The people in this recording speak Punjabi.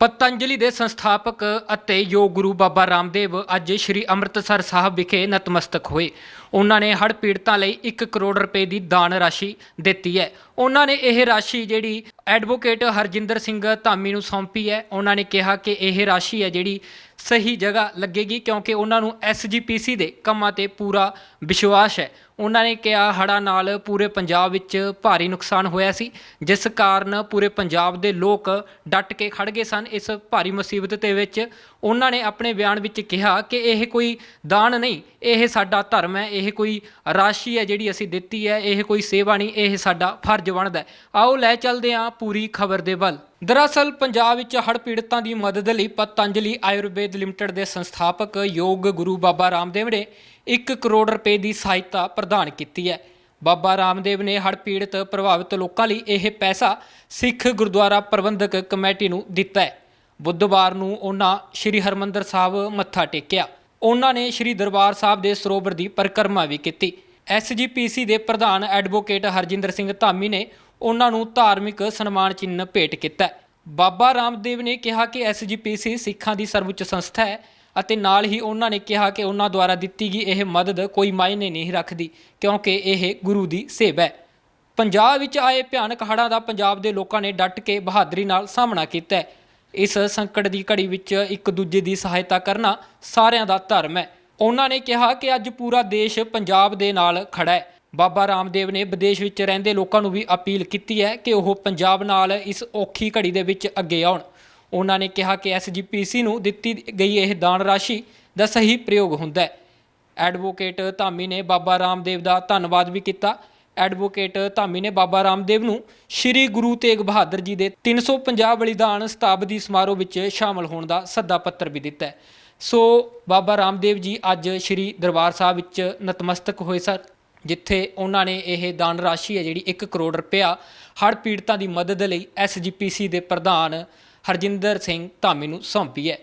ਪਤੰਜਲੀ ਦੇ ਸੰਸਥਾਪਕ ਅਤੇ ਯੋਗ ਗੁਰੂ ਬਾਬਾ ਰਾਮਦੇਵ ਅੱਜ ਸ੍ਰੀ ਅੰਮ੍ਰਿਤਸਰ ਸਾਹਿਬ ਵਿਖੇ ਨਤਮਸਤਕ ਹੋਏ। ਉਹਨਾਂ ਨੇ ਹੜ੍ਹ ਪੀੜਤਾਂ ਲਈ 1 ਕਰੋੜ ਰੁਪਏ ਦੀ ਦਾਨ ਰਾਸ਼ੀ ਦਿੱਤੀ ਹੈ। ਉਹਨਾਂ ਨੇ ਇਹ ਰਾਸ਼ੀ ਜਿਹੜੀ ਐਡਵੋਕੇਟ ਹਰਜਿੰਦਰ ਸਿੰਘ ਧਾਮੀ ਨੂੰ ਸੌਂਪੀ ਹੈ। ਉਹਨਾਂ ਨੇ ਕਿਹਾ ਕਿ ਇਹ ਰਾਸ਼ੀ ਹੈ ਜਿਹੜੀ ਸਹੀ ਜਗ੍ਹਾ ਲੱਗੇਗੀ ਕਿਉਂਕਿ ਉਹਨਾਂ ਨੂੰ ਐਸਜੀਪੀਸੀ ਦੇ ਕੰਮਾਂ ਤੇ ਪੂਰਾ ਵਿਸ਼ਵਾਸ ਹੈ। ਉਹਨਾਂ ਨੇ ਕਿਹਾ ਹੜ੍ਹਾਂ ਨਾਲ ਪੂਰੇ ਪੰਜਾਬ ਵਿੱਚ ਭਾਰੀ ਨੁਕਸਾਨ ਹੋਇਆ ਸੀ, ਜਿਸ ਕਾਰਨ ਪੂਰੇ ਪੰਜਾਬ ਦੇ ਲੋਕ ਡਟ ਕੇ ਖੜ ਗਏ ਸਨ। ਇਸ ਭਾਰੀ ਮੁਸੀਬਤ ਦੇ ਵਿੱਚ ਉਹਨਾਂ ਨੇ ਆਪਣੇ ਬਿਆਨ ਵਿੱਚ ਕਿਹਾ ਕਿ ਇਹ ਕੋਈ ਦਾਨ ਨਹੀਂ, ਇਹ ਸਾਡਾ ਧਰਮ ਹੈ, ਇਹ ਕੋਈ ਰਾਸ਼ੀ ਹੈ ਜਿਹੜੀ ਅਸੀਂ ਦਿੱਤੀ ਹੈ, ਇਹ ਕੋਈ ਸੇਵਾ ਨਹੀਂ, ਇਹ ਸਾਡਾ ਫਰਜ਼ ਬਣਦਾ ਆਓ ਲੈ ਚੱਲਦੇ ਹਾਂ ਪੂਰੀ ਖਬਰ ਦੇ ਵੱਲ। ਦਰਅਸਲ, ਪੰਜਾਬ ਵਿੱਚ ਹੜ੍ਹ ਪੀੜਤਾਂ ਦੀ ਮਦਦ ਲਈ ਪਤੰਜਲੀ ਆਯੁਰਵੇਦ ਲਿਮਟਿਡ ਦੇ ਸੰਸਥਾਪਕ ਯੋਗ ਗੁਰੂ ਬਾਬਾ ਰਾਮਦੇਵ ਨੇ 1 ਕਰੋੜ ਰੁਪਏ ਦੀ ਸਹਾਇਤਾ ਪ੍ਰਦਾਨ ਕੀਤੀ ਹੈ। ਬਾਬਾ ਰਾਮਦੇਵ ਨੇ ਹੜ੍ਹ ਪੀੜਤ ਪ੍ਰਭਾਵਿਤ ਲੋਕਾਂ ਲਈ ਇਹ ਪੈਸਾ ਸਿੱਖ ਗੁਰਦੁਆਰਾ ਪ੍ਰਬੰਧਕ ਕਮੇਟੀ ਨੂੰ ਦਿੱਤਾ ਹੈ। ਬੁੱਧਵਾਰ ਨੂੰ ਉਹਨਾਂ ਸ੍ਰੀ ਹਰਮੰਦਰ ਸਾਹਿਬ ਮੱਥਾ ਟੇਕਿਆ। ਉਹਨਾਂ ਨੇ ਸ੍ਰੀ ਦਰਬਾਰ ਸਾਹਿਬ ਦੇ ਸਰੋਵਰ ਦੀ ਪਰਿਕਰਮਾ ਵੀ ਕੀਤੀ। ਐਸਜੀਪੀਸੀ ਦੇ ਪ੍ਰਧਾਨ ਐਡਵੋਕੇਟ ਹਰਜਿੰਦਰ ਸਿੰਘ ਧਾਮੀ ਨੇ ਉਹਨਾਂ ਨੂੰ ਧਾਰਮਿਕ ਸਨਮਾਨ ਚਿੰਨ੍ਹ ਭੇਟ ਕੀਤਾ ਬਾਬਾ ਰਾਮਦੇਵ ਨੇ ਕਿਹਾ ਕਿ ਐਸਜੀਪੀਸੀ ਸਿੱਖਾਂ ਦੀ ਸਰਵਉੱਚ ਸੰਸਥਾ ਹੈ ਅਤੇ ਨਾਲ ਹੀ ਉਹਨਾਂ ਨੇ ਕਿਹਾ ਕਿ ਉਹਨਾਂ ਦੁਆਰਾ ਦਿੱਤੀ ਗਈ ਇਹ ਮਦਦ ਕੋਈ ਮਾਇਨੇ ਨਹੀਂ ਰੱਖਦੀ, ਕਿਉਂਕਿ ਇਹ ਗੁਰੂ ਦੀ ਸੇਵਾ ਹੈ। ਪੰਜਾਬ ਵਿੱਚ ਆਏ ਭਿਆਨਕ ਹੜ੍ਹਾਂ ਦਾ ਪੰਜਾਬ ਦੇ ਲੋਕਾਂ ਨੇ ਡਟ ਕੇ ਬਹਾਦਰੀ ਨਾਲ ਸਾਹਮਣਾ ਕੀਤਾ ਇਸ ਸੰਕਟ ਦੀ ਘੜੀ ਵਿੱਚ ਇੱਕ ਦੂਜੇ ਦੀ ਸਹਾਇਤਾ ਕਰਨਾ ਸਾਰਿਆਂ ਦਾ ਧਰਮ ਹੈ। ਉਹਨਾਂ ਨੇ ਕਿਹਾ ਕਿ ਅੱਜ ਪੂਰਾ ਦੇਸ਼ ਪੰਜਾਬ ਦੇ ਨਾਲ ਖੜਾ ਹੈ। ਬਾਬਾ ਰਾਮਦੇਵ ਨੇ ਵਿਦੇਸ਼ ਵਿੱਚ ਰਹਿੰਦੇ ਲੋਕਾਂ ਨੂੰ ਵੀ ਅਪੀਲ ਕੀਤੀ ਹੈ ਕਿ ਉਹ ਪੰਜਾਬ ਨਾਲ ਇਸ ਔਖੀ ਘੜੀ ਦੇ ਵਿੱਚ ਅੱਗੇ ਆਉਣ। ਉਹਨਾਂ ਨੇ ਕਿਹਾ ਕਿ ਐਸਜੀਪੀਸੀ ਨੂੰ ਦਿੱਤੀ ਗਈ ਇਹ ਦਾਨ ਰਾਸ਼ੀ ਦਾ ਸਹੀ ਪ੍ਰਯੋਗ ਹੁੰਦਾ ਹੈ। ਐਡਵੋਕੇਟ ਧਾਮੀ ਨੇ ਬਾਬਾ ਰਾਮਦੇਵ ਦਾ ਧੰਨਵਾਦ ਵੀ ਕੀਤਾ। ਐਡਵੋਕੇਟ ਧਾਮੀ ਨੇ ਬਾਬਾ ਰਾਮਦੇਵ ਨੂੰ ਸ੍ਰੀ ਗੁਰੂ ਤੇਗ ਬਹਾਦਰ ਜੀ ਦੇ 350 ਬਲੀਦਾਨ ਸ਼ਤਾਬਦੀ ਸਮਾਰੋਹ ਵਿੱਚ ਸ਼ਾਮਲ ਹੋਣ ਦਾ ਸੱਦਾ ਪੱਤਰ ਵੀ ਦਿੱਤਾ ਸੋ ਬਾਬਾ ਰਾਮਦੇਵ ਜੀ ਅੱਜ ਸ੍ਰੀ ਦਰਬਾਰ ਸਾਹਿਬ ਵਿੱਚ ਨਤਮਸਤਕ ਹੋਏ ਸਨ। ਜਿੱਥੇ ਉਹਨਾਂ ਨੇ ਇਹ ਦਾਨ ਰਾਸ਼ੀ ਹੈ ਜਿਹੜੀ 1 ਕਰੋੜ ਰੁਪਇਆ ਹੜ੍ਹ ਪੀੜਤਾਂ ਦੀ ਮਦਦ ਲਈ ਐਸਜੀਪੀਸੀ ਦੇ ਪ੍ਰਧਾਨ ਹਰਜਿੰਦਰ ਸਿੰਘ ਧਾਮੀ ਨੂੰ ਸੌਂਪੀ ਹੈ।